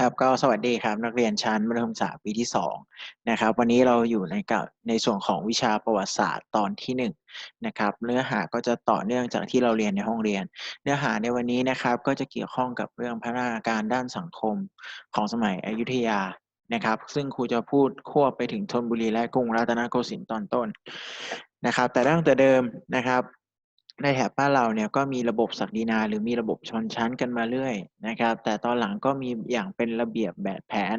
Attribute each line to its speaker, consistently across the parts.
Speaker 1: ครับก็สวัสดีครับนักเรียนชั้นมัธยมศึกษาปีที่2นะครับวันนี้เราอยู่ในกับในส่วนของวิชาประวัติศาสตร์ตอนที่1นะครับเนื้อหาก็จะต่อเนื่องจากที่เราเรียนในห้องเรียน เนื้อหาในวันนี้นะครับก็จะเกี่ยวข้องกับเรื่องพัฒนาการด้านสังคมของสมัยอยุธยานะครับ ซึ่งครูจะพูดควบไปถึงธนบุรีและกรุงรัตนโกสินทร์ตอนต้นนะครับแต่ตั้งแต่เดิมนะครับ ในแถบบ้านเราเนี่ยก็มีระบบศักดินาหรือมีระบบชนชั้นกันมาเรื่อยนะครับ แต่ตอนหลังก็มีอย่างเป็นระเบียบแบบแผน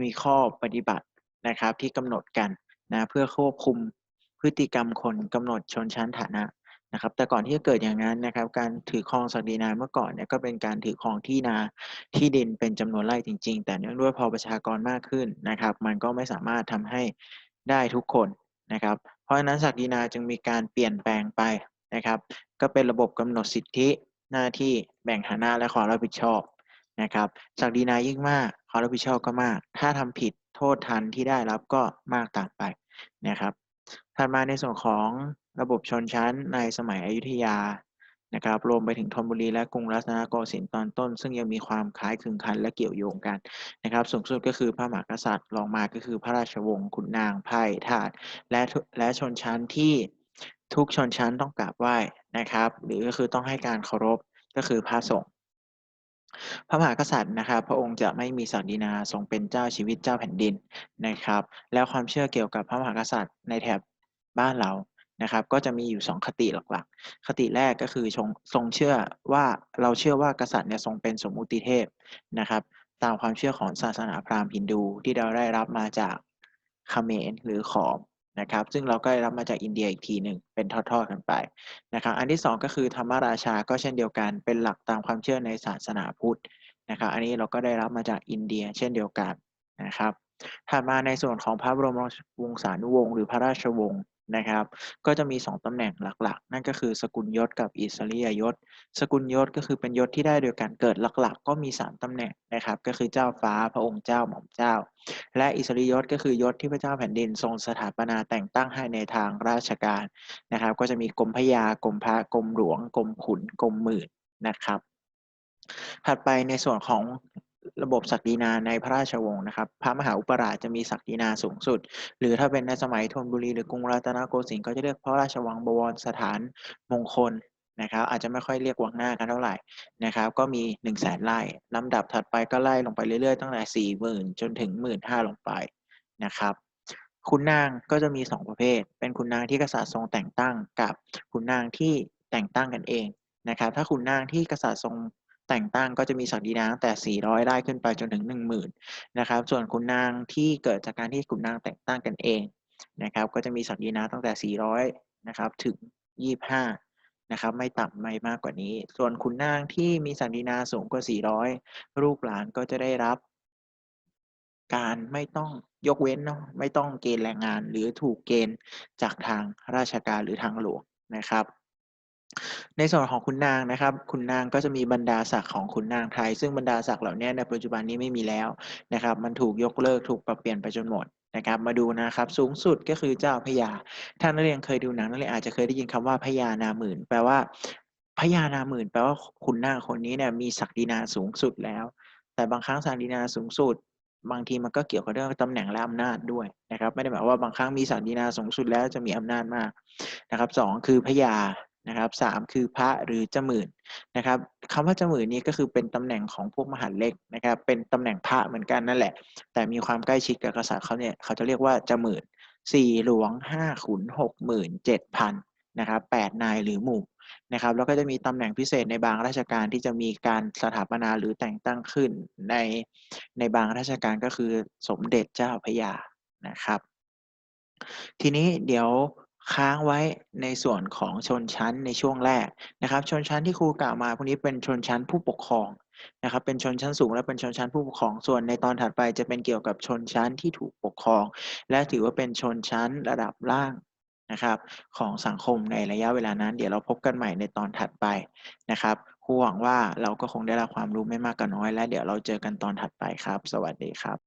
Speaker 1: มีข้อปฏิบัตินะครับที่กำหนดกันนะเพื่อควบคุมพฤติกรรมคนกำหนดชนชั้นฐานะนะครับ แต่ก่อนที่จะเกิดอย่างนั้นนะครับ การถือครองศักดินาเมื่อก่อนเนี่ยก็เป็นการถือครองที่นาที่ดินเป็นจำนวนไร่จริง ๆ แต่เนื่องด้วยพอประชากรมากขึ้นนะครับ มันก็ไม่สามารถทำให้ได้ทุกคนนะครับ เพราะฉะนั้นศักดินาจึงมีการเปลี่ยนแปลงไป นะครับ ก็เป็นระบบกำหนดสิทธิหน้าที่แบ่งฐานะและความรับผิดชอบนะครับศักดินายิ่งมากความรับผิดชอบก็มาก ถ้าทำผิดโทษทันที่ได้รับก็มากต่ามไปนะครับถัดมาในส่วนของระบบชนชั้นในสมัยอยุธยานะครับรวมไปถึงธนบุรีและกรุงรัตนโกสินทร์ตอนต้น ซึ่งยังมีความคล้ายคลึงกันและเกี่ยวโยงกันนะครับ สูงสุดก็คือพระมหากษัตริย์รองมาก็คือพระราชวงศ์ขุนนางไพร่ทาสและและชนชั้นที่ ทุกชนชั้นต้องกราบไหว้นะครับ หรือก็คือต้องให้การเคารพก็คือพระสงฆ์พระมหากษัตริย์นะครับ พระองค์จะไม่มีศักดินาทรงเป็นเจ้าชีวิตเจ้าแผ่นดินนะครับ แล้วความเชื่อเกี่ยวกับพระมหากษัตริย์ในแถบบ้านเรานะครับ ก็จะมีอยู่ 2 คติหลักๆ คติแรกก็คือทรงเชื่อว่าเราเชื่อว่ากษัตริย์เนี่ยทรงเป็นสมมุติเทพนะครับ ตามความเชื่อของศาสนาพราหมณ์ฮินดูที่เราได้รับมาจากเขมรหรือขอม นะครับ ซึ่งเราก็ได้รับมาจากอินเดียอีกทีหนึ่งเป็นทอดๆกันไปนะครับ อันที่ 2 ก็คือธรรมราชาก็เช่นเดียวกันเป็นหลักตามความเชื่อในศาสนาพุทธนะครับ อันนี้เราก็ได้รับมาจากอินเดียเช่นเดียวกันนะครับ ถัดมาในส่วนของพระบรมวงศานุวงศ์หรือพระราชวงศ์ นะครับ ก็จะมี 2ตำแหน่งหลักๆ นั่นก็คือสกุลยศกับอิสริยยศ สกุลยศก็คือเป็นยศที่ได้โดยการเกิดหลักๆ ก็มี 3ตำแหน่งนะครับ ก็คือเจ้าฟ้าพระองค์เจ้าหม่อมเจ้า และอิสริยยศก็คือยศที่พระเจ้าแผ่นดินทรงสถาปนาแต่งตั้งให้ในทางราชการนะครับ ก็จะมีกรมพยากรมพระกรมหลวงกรมขุนกรมหมื่นนะครับ ถัดไปในส่วนของ ระบบศักดินาในพระราชวงศ์นะครับ พระมหาอุปราชจะมีศักดินาสูงสุด หรือถ้าเป็นในสมัยธนบุรีหรือกรุงรัตนโกสินทร์ก็จะเรียกพระราชวังบวรสถานมงคลนะครับ อาจจะไม่ค่อยเรียกวังหน้ากันเท่าไหร่นะครับ ก็มี1นึ่งแสนไร่ลำดับถัดไปก็ไล่ลงไปเรื่อยๆ ตั้งแต่สี่หมื่นจนถึงหมื่นห้าลงไปนะครับคุณนางก็จะมี 2 ประเภท เป็นคุณนางที่กษัตริย์ทรงแต่งตั้งกับคุณนางที่แต่งตั้งกันเองนะครับ ถ้าคุณนางที่กษัตริย์ทรง แต่งตั้งก็จะมีศักดินาตั้งแต่ 400 ไร่ขึ้นไปจนถึง 10,000นะครับ ส่วนขุนนางที่เกิดจากการที่ขุนนางแต่งตั้งกันเองนะครับ ก็จะมีศักดินาตั้งแต่ 400 นะครับ ถึง 25 นะครับ ไม่ต่ำไม่มากกว่านี้ ส่วนขุนนางที่มีศักดินาสูงกว่า 400 ลูกหลานก็จะได้รับ การไม่ต้องยกเว้นเนาะ ไม่ต้องเกณฑ์แรงงานหรือถูกเกณฑ์จากทางราชการหรือทางหลวงนะครับ ในส่วนของขุนนางนะครับขุนนางก็จะมีบรรดาศักดิ์ของขุนนางไทย ซึ่งบรรดาศักดิ์เหล่านี้ในปัจจุบันนี้ไม่มีแล้วนะครับ มันถูกยกเลิกถูกปรับเปลี่ยนไปจนหมดนะครับ มาดูนะครับ สูงสุดก็คือเจ้าพญาถ้านนักเรียนเคยดูหนังนักเรียนอาจจะเคยได้ยินคำว่าพญานาหมื่น แปลว่าพญานาหมื่น แปลว่าขุนนางคนนี้เนี่ยมีศักดินาสูงสุดแล้ว แต่บางครั้งศักดินาสูงสุดบางทีมันก็เกี่ยวกับเรื่องตำแหน่งและอำนาจด้วยนะครับ ไม่ได้หมายว่าบางครั้งมีศักดินาสูงสุดแล้วจะมีอำนาจมากนะครับสองคือพญา นะครับสามคือพระหรือเจมื่นนะครับคำว่าเจมื่นนี้ก็คือเป็นตำแหน่งของพวกมหาเล็กนะครับ เป็นตำแหน่งพระเหมือนกันนั่นแหละ แต่มีความใกล้ชิดกับกษัตริย์เขาเนี่ยเขาจะเรียกว่าเจมื่นสี่หลวงห้าขุนหกหมื่นเจ็ดพันนะครับแปดนายหรือหมู่นะครับแล้วก็จะมีตำแหน่งพิเศษในบางราชการที่จะมีการสถาปนาหรือแต่งตั้งขึ้นในในบางราชการก็คือสมเด็จเจ้าพระยานะครับ ทีนี้เดี๋ยว ค้างไว้ในส่วนของชนชั้นในช่วงแรกนะครับ ชนชั้นที่ครูกล่าวมาพวกนี้เป็นชนชั้นผู้ปกครองนะครับ เป็นชนชั้นสูงและเป็นชนชั้นผู้ปกครอง ส่วนในตอนถัดไปจะเป็นเกี่ยวกับชนชั้นที่ถูกปกครอง และถือว่าเป็นชนชั้นระดับล่างนะครับของสังคมในระยะเวลานั้น เดี๋ยวเราพบกันใหม่ในตอนถัดไปนะครับครูหวังว่าเราก็คงได้รับความรู้ไม่มากก็น้อย และเดี๋ยวเราเจอกันตอนถัดไปครับ สวัสดีครับ